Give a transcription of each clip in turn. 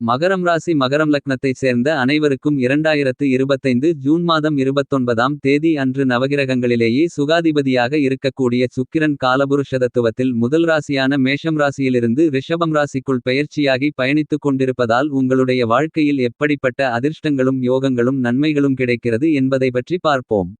மகரம் ராசி மகரம் லக்னத்தைச் சேர்ந்த அனைவருக்கும் இரண்டாயிரத்து இருபத்தைந்து ஜூன் மாதம் இருபத்தொன்பதாம் தேதி அன்று நவகிரகங்களிலேயே சுகாதிபதியாக இருக்கக்கூடிய சுக்கிரன் காலபுருஷதத்துவத்தில் முதல் ராசியான மேஷம் ராசியிலிருந்து ரிஷபம் ராசிக்குள் பெயர்ச்சியாகி பயணித்துக் கொண்டிருப்பதால் உங்களுடைய வாழ்க்கையில் எப்படிப்பட்ட அதிர்ஷ்டங்களும் யோகங்களும் நன்மைகளும் கிடைக்கிறது என்பதை பற்றி பார்ப்போம்.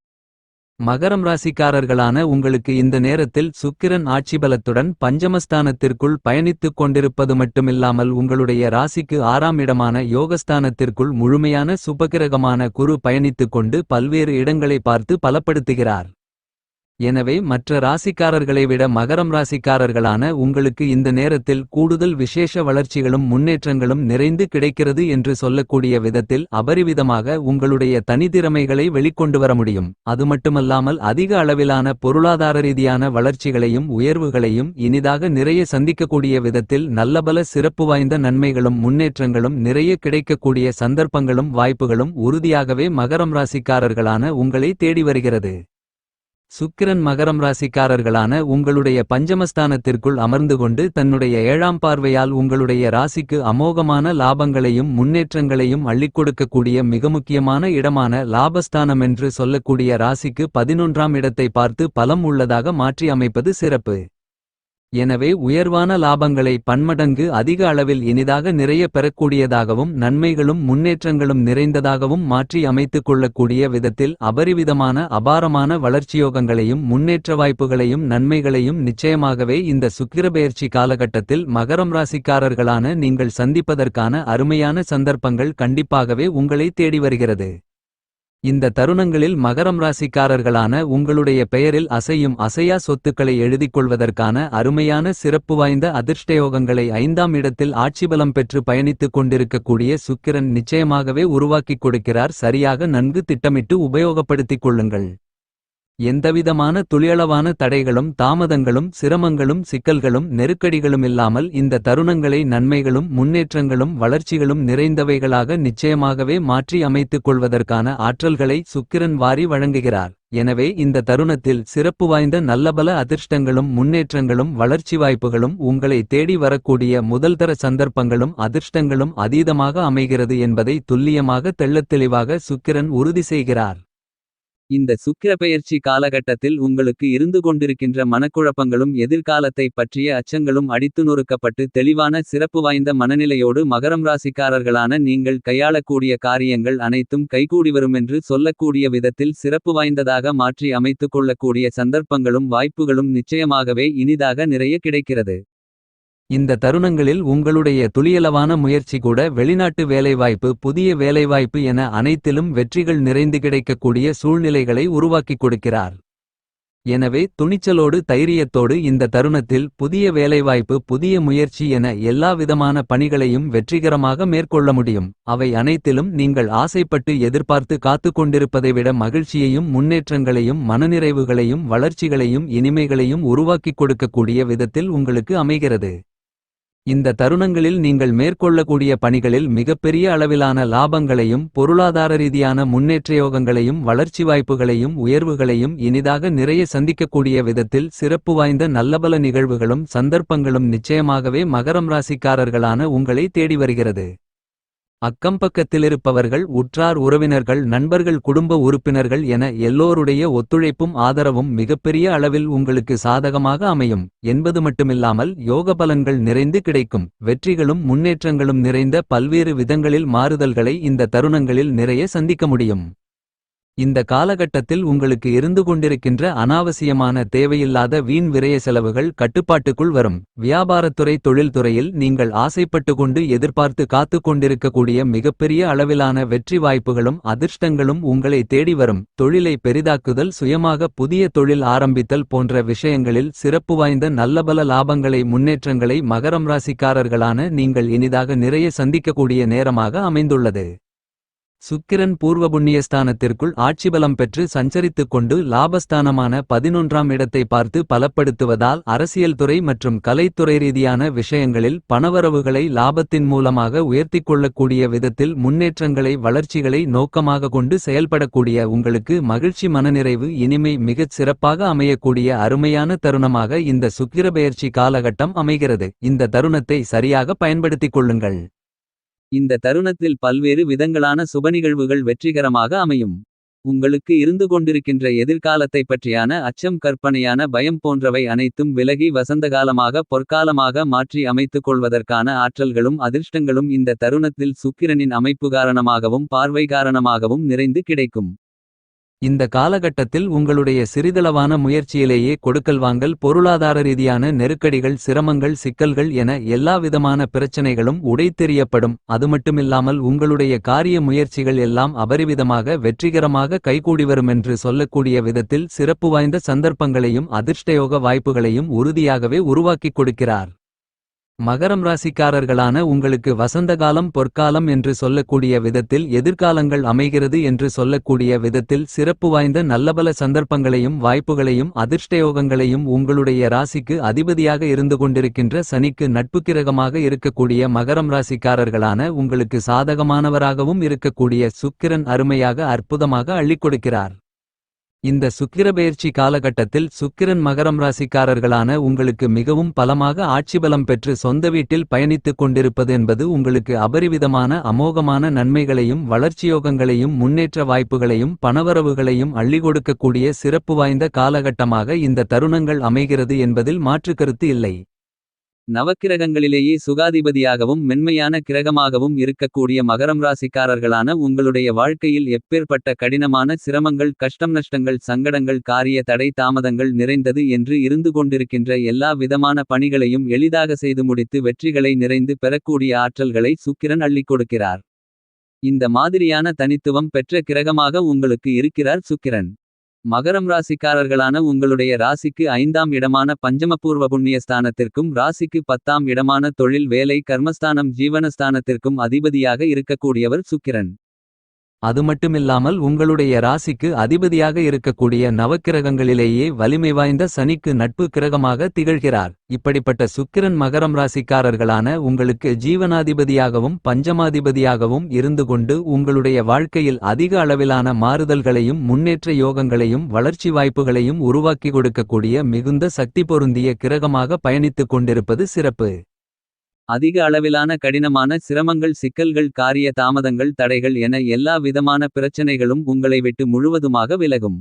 மகரம் ராசிக்காரர்களான உங்களுக்கு இந்த நேரத்தில் சுக்கிரன் ஆட்சிபலத்துடன் பஞ்சமஸ்தானத்திற்குள் பயணித்துக் கொண்டிருப்பது மட்டுமில்லாமல் உங்களுடைய ராசிக்கு ஆறாம் இடமான யோகஸ்தானத்திற்குள் முழுமையான சுபகிரகமான குரு பயணித்துக் கொண்டு பல்வேறு இடங்களை பார்த்து பலப்படுத்துகிறார். எனவே மற்ற ராசிக்காரர்களை விட மகரம் ராசிக்காரர்களான உங்களுக்கு இந்த நேரத்தில் கூடுதல் விசேஷ வளர்ச்சிகளும் முன்னேற்றங்களும் நிறைந்து கிடைக்கிறது என்று சொல்லக்கூடிய விதத்தில் அபரிவிதமாக உங்களுடைய தனித்திறமைகளை வெளிக்கொண்டு வர முடியும். அது மட்டுமல்லாமல் அதிக அளவிலான பொருளாதார ரீதியான வளர்ச்சிகளையும் உயர்வுகளையும் இனிதாக நிறைய சந்திக்கக்கூடிய விதத்தில் நல்லபல சிறப்பு வாய்ந்த நன்மைகளும் முன்னேற்றங்களும் நிறைய கிடைக்கக்கூடிய சந்தர்ப்பங்களும் வாய்ப்புகளும் உறுதியாகவே மகரம் ராசிக்காரர்களான உங்களை தேடி வருகிறது. சுக்கிரன் மகரம் ராசிக்காரர்களான உங்களுடைய பஞ்சமஸ்தானத்திற்குள் அமர்ந்து கொண்டு தன்னுடைய ஏழாம் பார்வையால் உங்களுடைய ராசிக்கு அமோகமான லாபங்களையும் முன்னேற்றங்களையும் அள்ளிக் கொடுக்கக்கூடிய மிக முக்கியமான இடமான லாபஸ்தானம் என்று சொல்லக்கூடிய ராசிக்கு பதினொன்றாம் இடத்தை பார்த்து பலம் உள்ளதாக மாற்றி அமைப்பது சிறப்பு. எனவே உயர்வான லாபங்களை பன்மடங்கு அதிக அளவில் இனிதாக நிறைய பெறக்கூடியதாகவும் நன்மைகளும் முன்னேற்றங்களும் நிறைந்ததாகவும் மாற்றி அமைத்துக் கொள்ளக்கூடிய விதத்தில் அபரிவிதமான அபாரமான வளர்ச்சியோகங்களையும் முன்னேற்ற வாய்ப்புகளையும் நன்மைகளையும் நிச்சயமாகவே இந்த சுக்கிரபெயர்ச்சி காலகட்டத்தில் மகரம் ராசிக்காரர்களான நீங்கள் சந்திப்பதற்கான அருமையான சந்தர்ப்பங்கள் கண்டிப்பாகவே உங்களை தேடி வருகிறது. இந்த தருணங்களில் மகரம் ராசிக்காரர்களான உங்களுடைய பெயரில் அசையும் அசையா சொத்துக்களை எழுதிக் கொள்வதற்கான அருமையான சிறப்பு வாய்ந்த அதிர்ஷ்டயோகங்களை ஐந்தாம் இடத்தில் ஆட்சிபலம் பெற்று பயணித்துக் கொண்டிருக்கக்கூடிய சுக்கிரன் நிச்சயமாகவே உருவாக்கிக் கொடுக்கிறார். சரியாக நன்கு திட்டமிட்டு உபயோகப்படுத்திக் கொள்ளுங்கள். எந்தவிதமான துளியளவான தடைகளும் தாமதங்களும் சிரமங்களும் சிக்கல்களும் நெருக்கடிகளும் இல்லாமல் இந்த தருணங்களை நன்மைகளும் முன்னேற்றங்களும் வளர்ச்சிகளும் நிறைந்தவைகளாக நிச்சயமாகவே மாற்றி அமைத்துக் கொள்வதற்கான ஆற்றல்களை சுக்கிரன் வாரி வழங்குகிறார். எனவே இந்த தருணத்தில் சிறப்பு வாய்ந்த நல்லபல அதிர்ஷ்டங்களும் முன்னேற்றங்களும் வளர்ச்சி வாய்ப்புகளும் உங்களை தேடி வரக்கூடிய முதல்தர சந்தர்ப்பங்களும் அதிர்ஷ்டங்களும் அதீதமாக அமைகிறது என்பதை துல்லியமாக தெள்ளத்தெளிவாக சுக்கிரன் உறுதி செய்கிறார். இந்த சுக்கிரபெயர்ச்சி காலகட்டத்தில் உங்களுக்கு இருந்து கொண்டிருக்கின்ற மனக்குழப்பங்களும் எதிர்காலத்தை பற்றிய அச்சங்களும் அடித்து நொறுக்கப்பட்டு தெளிவான சிறப்பு வாய்ந்த மனநிலையோடு மகரம் ராசிக்காரர்களான நீங்கள் கையாளக்கூடிய காரியங்கள் அனைத்தும் கைகூடிவருமென்று சொல்லக்கூடிய விதத்தில் சிறப்பு வாய்ந்ததாக மாற்றி அமைத்துக் கொள்ளக்கூடிய சந்தர்ப்பங்களும் வாய்ப்புகளும் நிச்சயமாகவே இனிதாக நிறைய கிடைக்கிறது. இந்த தருணங்களில் உங்களுடைய துளியளவான முயற்சி கூட வெளிநாட்டு வேலைவாய்ப்பு புதிய வேலைவாய்ப்பு என அனைத்திலும் வெற்றிகள் நிறைந்து கிடைக்கக்கூடிய சூழ்நிலைகளை உருவாக்கிக் கொடுக்கிறார். எனவே துணிச்சலோடு தைரியத்தோடு இந்த தருணத்தில் புதிய வேலைவாய்ப்பு புதிய முயற்சி என எல்லா விதமான பணிகளையும் வெற்றிகரமாக மேற்கொள்ள முடியும். அவை அனைத்திலும் நீங்கள் ஆசைப்பட்டு எதிர்பார்த்து காத்து கொண்டிருப்பதை விட மகிழ்ச்சியையும் முன்னேற்றங்களையும் மனநிறைவுகளையும் வளர்ச்சிகளையும் இனிமைகளையும் உருவாக்கிக் கொடுக்கக்கூடிய விதத்தில் உங்களுக்கு அமைகிறது. இந்த தருணங்களில் நீங்கள் மேற்கொள்ளக்கூடிய பணிகளில் மிகப்பெரிய அளவிலான லாபங்களையும் பொருளாதார ரீதியான முன்னேற்றயோகங்களையும் வளர்ச்சி வாய்ப்புகளையும் உயர்வுகளையும் இனிதாக நிறைய சந்திக்கக்கூடிய விதத்தில் சிறப்பு வாய்ந்த நல்லபல நிகழ்வுகளும் சந்தர்ப்பங்களும் நிச்சயமாகவே மகரம் ராசிக்காரர்களான உங்களை தேடி வருகிறது. அக்கம்பக்கத்திலிருப்பவர்கள் உற்றார் உறவினர்கள் நண்பர்கள் குடும்ப உறுப்பினர்கள் என எல்லோருடைய ஒத்துழைப்பும் ஆதரவும் மிகப்பெரிய அளவில் உங்களுக்கு சாதகமாக அமையும். என்பது மட்டுமில்லாமல் யோக பலன்கள் நிறைந்து கிடைக்கும். வெற்றிகளும் முன்னேற்றங்களும் நிறைந்த பல்வேறு விதங்களில் மாறுதல்களை இந்த தருணங்களில் நிறைய சந்திக்க முடியும். இந்த காலகட்டத்தில் உங்களுக்கு இருந்து கொண்டிருக்கின்ற அனாவசியமான தேவையில்லாத வீண் விரய செலவுகள் கட்டுப்பாட்டுக்குள் வரும். வியாபாரத்துறை தொழில்துறையில் நீங்கள் ஆசைப்பட்டு கொண்டு எதிர்பார்த்து காத்து கொண்டிருக்கக்கூடிய மிகப்பெரிய அளவிலான வெற்றி வாய்ப்புகளும் அதிர்ஷ்டங்களும் உங்களை தேடி வரும். தொழிலை பெரிதாக்குதல் சுயமாக புதிய தொழில் ஆரம்பித்தல் போன்ற விஷயங்களில் சிறப்பு வாய்ந்த நல்லபல லாபங்களை முன்னேற்றங்களை மகரம் ராசிக்காரர்களான நீங்கள் இனிதாக நிறைய சந்திக்கக்கூடிய நேரமாக அமைந்துள்ளது. சுக்கிரன் பூர்வ புண்ணியஸ்தானத்திற்குள் ஆட்சிபலம் பெற்று சஞ்சரித்துக் கொண்டு லாபஸ்தானமான பதினொன்றாம் இடத்தை பார்த்து பலப்படுத்துவதால் அரசியல் துறை மற்றும் கலைத்துறை ரீதியான விஷயங்களில் பணவரவுகளை லாபத்தின் மூலமாக உயர்த்திக் கொள்ளக்கூடிய விதத்தில் முன்னேற்றங்களை வளர்ச்சிகளை நோக்கமாக கொண்டு செயல்படக்கூடிய உங்களுக்கு மகிழ்ச்சி மனநிறைவு இனிமை மிகச் சிறப்பாக அமையக்கூடிய அருமையான தருணமாக இந்த சுக்கிரபெயர்ச்சி காலகட்டம் அமைகிறது. இந்த தருணத்தை சரியாக பயன்படுத்திக் கொள்ளுங்கள். இந்த தருணத்தில் பல்வேறு விதங்களான சுபநிகழ்வுகள் வெற்றிகரமாக அமையும். உங்களுக்கு இருந்து கொண்டிருக்கின்ற எதிர்காலத்தைப் பற்றியான அச்சம் கற்பனையான பயம் போன்றவை அனைத்தும் விலகி வசந்தகாலமாக பொற்காலமாக மாற்றி அமைத்துக் கொள்வதற்கான ஆற்றல்களும் அதிர்ஷ்டங்களும் இந்த தருணத்தில் சுக்கிரனின் அமைப்பு காரணமாகவும் பார்வை காரணமாகவும் நிறைந்து கிடைக்கும். இந்த காலகட்டத்தில் உங்களுடைய சிறிதளவான முயற்சியிலேயே கொடுக்கல் வாங்கல் பொருளாதார ரீதியான நெருக்கடிகள் சிரமங்கள் சிக்கல்கள் என எல்லாவிதமான பிரச்சனைகளும் உடைத்தெறியப்படும் அதுமட்டுமில்லாமல் உங்களுடைய காரிய முயற்சிகள் எல்லாம் அபரிவிதமாக வெற்றிகரமாக கைகூடிவருமென்று சொல்லக்கூடிய விதத்தில் சிறப்பு வாய்ந்த சந்தர்ப்பங்களையும் அதிர்ஷ்டயோக வாய்ப்புகளையும் உறுதியாகவே உருவாக்கிக் கொடுக்கிறார். மகரம் ராசிக்காரர்களான உங்களுக்கு வசந்தகாலம் பொற்காலம் என்று சொல்லக்கூடிய விதத்தில் எதிர்காலங்கள் அமைகிறது என்று சொல்லக்கூடிய விதத்தில் சிறப்பு வாய்ந்த நல்லபல சந்தர்ப்பங்களையும் வாய்ப்புகளையும் அதிர்ஷ்டயோகங்களையும் உங்களுடைய ராசிக்கு அதிபதியாக இருந்து கொண்டிருக்கின்ற சனிக்கு நட்புக்கிரகமாக இருக்கக்கூடிய மகரம் ராசிக்காரர்களான உங்களுக்கு சாதகமானவராகவும் இருக்கக்கூடிய சுக்கிரன் அருமையாக அற்புதமாக அள்ளிக் கொடுக்கிறார். இந்த சுக்கிரபெயர்ச்சி காலகட்டத்தில் சுக்கிரன் மகரம் ராசிக்காரர்களான உங்களுக்கு மிகவும் பலமாக ஆட்சிபலம் பெற்று சொந்த வீட்டில் பயணித்துக் கொண்டிருப்பது என்பது உங்களுக்கு அபரிவிதமான அமோகமான நன்மைகளையும் வளர்ச்சியோகங்களையும் முன்னேற்ற வாய்ப்புகளையும் பணவரவுகளையும் அள்ளி கொடுக்கக்கூடிய சிறப்பு வாய்ந்த காலகட்டமாக இந்த தருணங்கள் அமைகிறது என்பதில் மாற்றுக்கருத்து இல்லை. நவக்கிரகங்களிலேயே சுகாதிபதியாகவும் மென்மையான கிரகமாகவும் இருக்கக்கூடிய மகரம் ராசிக்காரர்களான உங்களுடைய வாழ்க்கையில் எப்பேற்பட்ட கடினமான சிரமங்கள் கஷ்டம் நஷ்டங்கள் சங்கடங்கள் காரிய தடை தாமதங்கள் நிறைந்தது என்று இருந்து கொண்டிருக்கின்ற எல்லா விதமான பணிகளையும் எளிதாக செய்து முடித்து வெற்றிகளை நிறைந்து பெறக்கூடிய ஆற்றல்களை சுக்கிரன் அள்ளிக் கொடுக்கிறார். இந்த மாதிரியான தனித்துவம் பெற்ற கிரகமாக உங்களுக்கு இருக்கிறார் சுக்கிரன். மகரம் ராசிக்காரர்களான உங்களுடைய ராசிக்கு ஐந்தாம் இடமான பஞ்சமபூர்வ புண்ணியஸ்தானத்திற்கும் ராசிக்கு பத்தாம் இடமான தொழில் வேலை கர்மஸ்தானம் ஜீவனஸ்தானத்திற்கும் அதிபதியாக இருக்கக்கூடியவர் சுக்கிரன். அதுமட்டுமில்லாமல் உங்களுடைய ராசிக்கு அதிபதியாக இருக்கக்கூடிய நவக்கிரகங்களிலேயே வலிமை வாய்ந்த சனிக்கு நட்பு கிரகமாக திகழ்கிறார். இப்படிப்பட்ட சுக்கிரன் மகரம் ராசிக்காரர்களான உங்களுக்கு ஜீவனாதிபதியாகவும் பஞ்சமாதிபதியாகவும் இருந்து கொண்டு உங்களுடைய வாழ்க்கையில் அதிக அளவிலான மாறுதல்களையும் முன்னேற்ற யோகங்களையும் வளர்ச்சி வாய்ப்புகளையும் உருவாக்கி கொடுக்கக்கூடிய மிகுந்த சக்தி பொருந்திய கிரகமாக பயணித்துக் கொண்டிருப்பது சிறப்பு. அதிக அளவிலான கடினமான சிரமங்கள் சிக்கல்கள் காரிய தாமதங்கள் தடைகள் என எல்லா விதமான பிரச்சனைகளும் உங்களை விட்டு முழுவதுமாக விலகும்.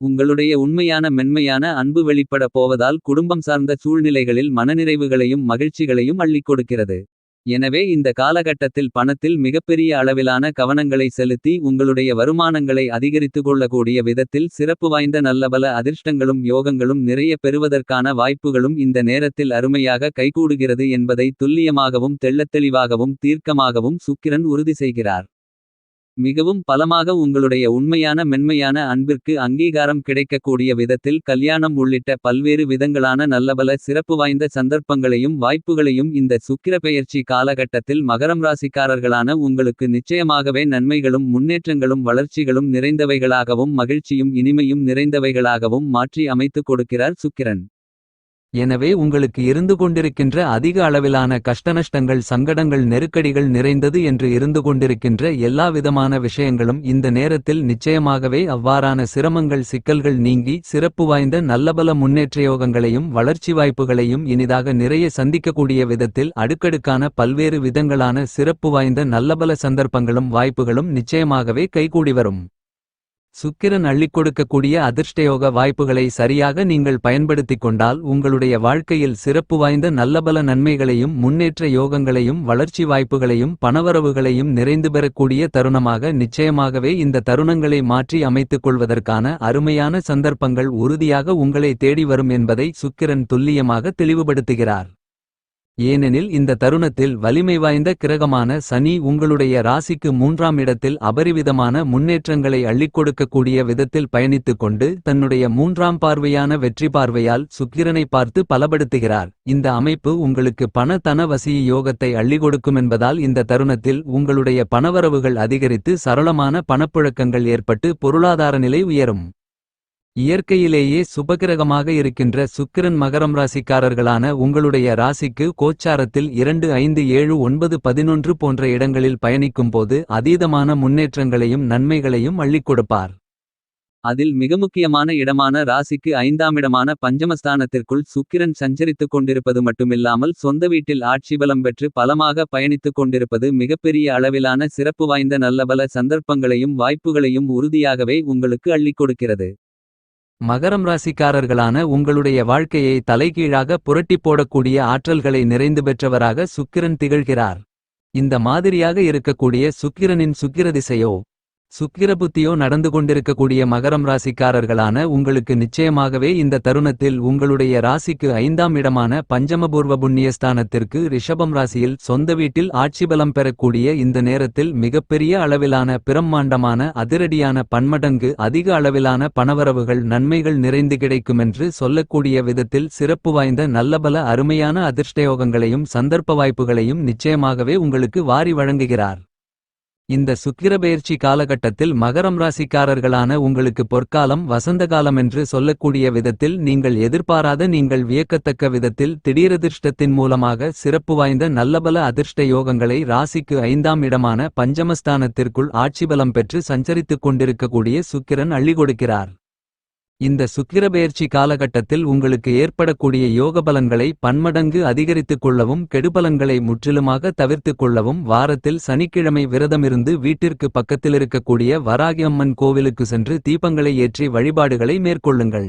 உங்களுடைய உண்மையான மென்மையான அன்பு வெளிப்பட போவதால் குடும்பம் சார்ந்த சூழ்நிலைகளில் மனநிறைவுகளையும் மகிழ்ச்சிகளையும் அள்ளிக் கொடுக்கிறது. எனவே இந்த காலகட்டத்தில் பணத்தில் மிகப்பெரிய அளவிலான கவனங்களை செலுத்தி உங்களுடைய வருமானங்களை அதிகரித்துக் கொள்ளக்கூடிய விதத்தில் சிறப்பு வாய்ந்த நல்லபல அதிர்ஷ்டங்களும் யோகங்களும் நிறைய பெறுவதற்கான வாய்ப்புகளும் இந்த நேரத்தில் அருமையாக கைகூடுகிறது என்பதை துல்லியமாகவும் தெள்ளத்தெளிவாகவும் தீர்க்கமாகவும் சுக்கிரன் உறுதி செய்கிறார். மிகவும் பலமாக உங்களுடைய உண்மையான மென்மையான அன்பிற்கு அங்கீகாரம் கிடைக்கக்கூடிய விதத்தில் கல்யாணம் உள்ளிட்ட பல்வேறு விதங்களான நல்லபல சிறப்பு வாய்ந்த சந்தர்ப்பங்களையும் வாய்ப்புகளையும் இந்த சுக்கிரப்பெயர்ச்சி காலகட்டத்தில் மகரம் ராசிக்காரர்களான உங்களுக்கு நிச்சயமாகவே நன்மைகளும் முன்னேற்றங்களும் வளர்ச்சிகளும் நிறைந்தவைகளாகவும் மகிழ்ச்சியும் இனிமையும் நிறைந்தவைகளாகவும் மாற்றி அமைத்துக் கொடுக்கிறார் சுக்கிரன். எனவே உங்களுக்கு இருந்து கொண்டிருக்கின்ற அதிக அளவிலான கஷ்டநஷ்டங்கள் சங்கடங்கள் நெருக்கடிகள் நிறைந்தது என்று இருந்து கொண்டிருக்கின்ற எல்லாவிதமான விஷயங்களும் இந்த நேரத்தில் நிச்சயமாகவே அவ்வாறான சிரமங்கள் சிக்கல்கள் நீங்கி சிறப்பு வாய்ந்த நல்லபல முன்னேற்றயோகங்களையும் வளர்ச்சி வாய்ப்புகளையும் இனிதாக நிறைய சந்திக்கக்கூடிய விதத்தில் அடுக்கடுக்கான பல்வேறு விதங்களான சிறப்பு வாய்ந்த நல்லபல சந்தர்ப்பங்களும் வாய்ப்புகளும் நிச்சயமாகவே கைகூடி வரும். சுக்கிரன் அள்ளிக் கொடுக்கக்கூடிய அதிர்ஷ்டயோக வாய்ப்புகளை சரியாக நீங்கள் பயன்படுத்திக் கொண்டால் உங்களுடைய வாழ்க்கையில் சிறப்பு வாய்ந்த நல்லபல நன்மைகளையும் முன்னேற்ற யோகங்களையும் வளர்ச்சி வாய்ப்புகளையும் பணவரவுகளையும் நிறைந்து பெறக்கூடிய தருணமாக நிச்சயமாகவே இந்த தருணங்களை மாற்றி அமைத்துக் கொள்வதற்கான அருமையான சந்தர்ப்பங்கள் உறுதியாக உங்களை தேடி வரும் என்பதை சுக்கிரன் துல்லியமாக தெளிவுபடுத்துகிறார். ஏனெனில் இந்த தருணத்தில் வலிமை வாய்ந்த கிரகமான சனி உங்களுடைய ராசிக்கு மூன்றாம் இடத்தில் அபரிவிதமான முன்னேற்றங்களை அள்ளிக்கொடுக்கக்கூடிய விதத்தில் பயணித்துக் கொண்டு தன்னுடைய மூன்றாம் பார்வையான வெற்றி பார்வையால் சுக்கிரனை பார்த்து பலப்படுத்துகிறார். இந்த அமைப்பு உங்களுக்கு பண தன வசிய யோகத்தை அள்ளி கொடுக்குமென்பதால் இந்த தருணத்தில் உங்களுடைய பணவரவுகள் அதிகரித்து சரளமான பணப்புழக்கங்கள் ஏற்பட்டு பொருளாதார நிலை உயரும். இயற்கையிலேயே சுபகிரகமாக இருக்கின்ற சுக்கிரன் மகரம் ராசிக்காரர்களான உங்களுடைய ராசிக்கு கோச்சாரத்தில் இரண்டு ஐந்து ஏழு ஒன்பது பதினொன்று போன்ற இடங்களில் பயணிக்கும்போது அதீதமான முன்னேற்றங்களையும் நன்மைகளையும் அள்ளிக் கொடுப்பார். அதில் மிக முக்கியமான இடமான ராசிக்கு ஐந்தாமிடமான பஞ்சமஸ்தானத்திற்குள் சுக்கிரன் சஞ்சரித்துக் கொண்டிருப்பது மட்டுமில்லாமல் சொந்த வீட்டில் ஆட்சி பலம் பெற்று பலமாக பயணித்துக் கொண்டிருப்பது மிகப்பெரிய அளவிலான சிறப்பு வாய்ந்த நல்லபல சந்தர்ப்பங்களையும் வாய்ப்புகளையும் உறுதியாகவே உங்களுக்கு அள்ளிக் கொடுக்கிறது. மகரம் ராசிக்காரர்களான உங்களுடைய வாழ்க்கையை தலைகீழாக புரட்டிப் போடக்கூடிய ஆற்றல்களை நிறைந்து பெற்றவராக சுக்கிரன் திகழ்கிறார். இந்த மாதிரியாக இருக்கக்கூடிய சுக்கிரனின் சுக்கிரதிசையோ. சுக்கிரபுத்தியோ நடந்து கொண்டிருக்கக்கூடிய மகரம் ராசிக்காரர்களான உங்களுக்கு நிச்சயமாகவே இந்த தருணத்தில் உங்களுடைய ராசிக்கு ஐந்தாம் இடமான பஞ்சமபூர்வ புண்ணியஸ்தானத்திற்கு ரிஷபம் ராசியில் சொந்த வீட்டில் ஆட்சிபலம் பெறக்கூடிய இந்த நேரத்தில் மிகப்பெரிய அளவிலான பிரம்மாண்டமான அதிரடியான பன்மடங்கு அதிக அளவிலான பணவரவுகள் நன்மைகள் நிறைந்து கிடைக்குமென்று சொல்லக்கூடிய விதத்தில் சிறப்பு வாய்ந்த நல்லபல அருமையான அதிர்ஷ்டயோகங்களையும் சந்தர்ப்ப வாய்ப்புகளையும் நிச்சயமாகவே உங்களுக்கு வாரி வழங்குகிறார். இந்த சுக்கிரபெயர்ச்சி காலகட்டத்தில் மகரம் ராசிக்காரர்களான உங்களுக்கு பொற்காலம் வசந்தகாலம் என்று சொல்லக்கூடிய விதத்தில் நீங்கள் எதிர்பாராத நீங்கள் வியக்கத்தக்க விதத்தில் திடீரதிர்ஷ்டத்தின் மூலமாக சிறப்பு வாய்ந்த நல்லபல அதிர்ஷ்ட யோகங்களை ராசிக்கு ஐந்தாம் இடமான பஞ்சமஸ்தானத்திற்குள் ஆட்சிபலம் பெற்று சஞ்சரித்துக் கொண்டிருக்கக்கூடிய சுக்கிரன் அள்ளி கொடுக்கிறார். இந்த சுக்கிரபெயர்ச்சி காலகட்டத்தில் உங்களுக்கு ஏற்படக்கூடிய யோகபலன்களை பன்மடங்கு அதிகரித்துக் கொள்ளவும் கெடுபலன்களை முற்றிலுமாக தவிர்த்துக் கொள்ளவும் வாரத்தில் சனிக்கிழமை விரதமிருந்து வீட்டிற்கு பக்கத்திலிருக்கக்கூடிய வராகியம்மன் கோவிலுக்கு சென்று தீபங்களை ஏற்றி வழிபாடுகளை மேற்கொள்ளுங்கள்.